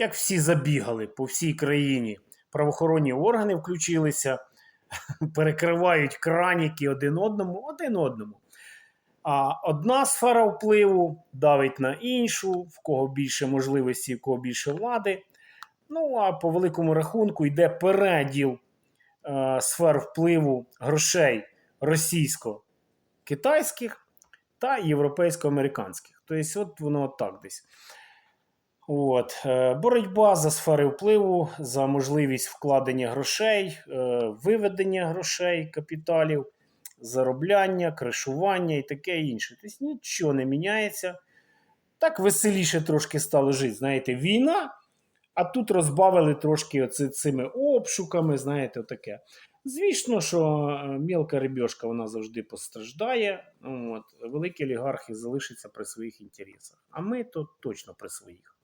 як всі забігали по всій країні, правоохоронні органи включилися, перекривають краніки один одному, один одному. А одна сфера впливу давить на іншу, в кого більше можливості, в кого більше влади. Ну а по великому рахунку йде переділ е, сфер впливу грошей російсько-китайських та європейсько-американських. Тобто, от воно так десь. От. е, Боротьба за сфери впливу, за можливість вкладення грошей, е, виведення грошей, капіталів, заробляння, кришування і таке інше. Тобто нічого не міняється. Так веселіше трошки стало жити. Знаєте, війна, а тут розбавили трошки оці, цими обшуками, знаєте, таке. Звісно, що е, мілка рибьошка вона завжди постраждає. От. Великі олігархи залишаться при своїх інтересах. А ми то точно при своїх.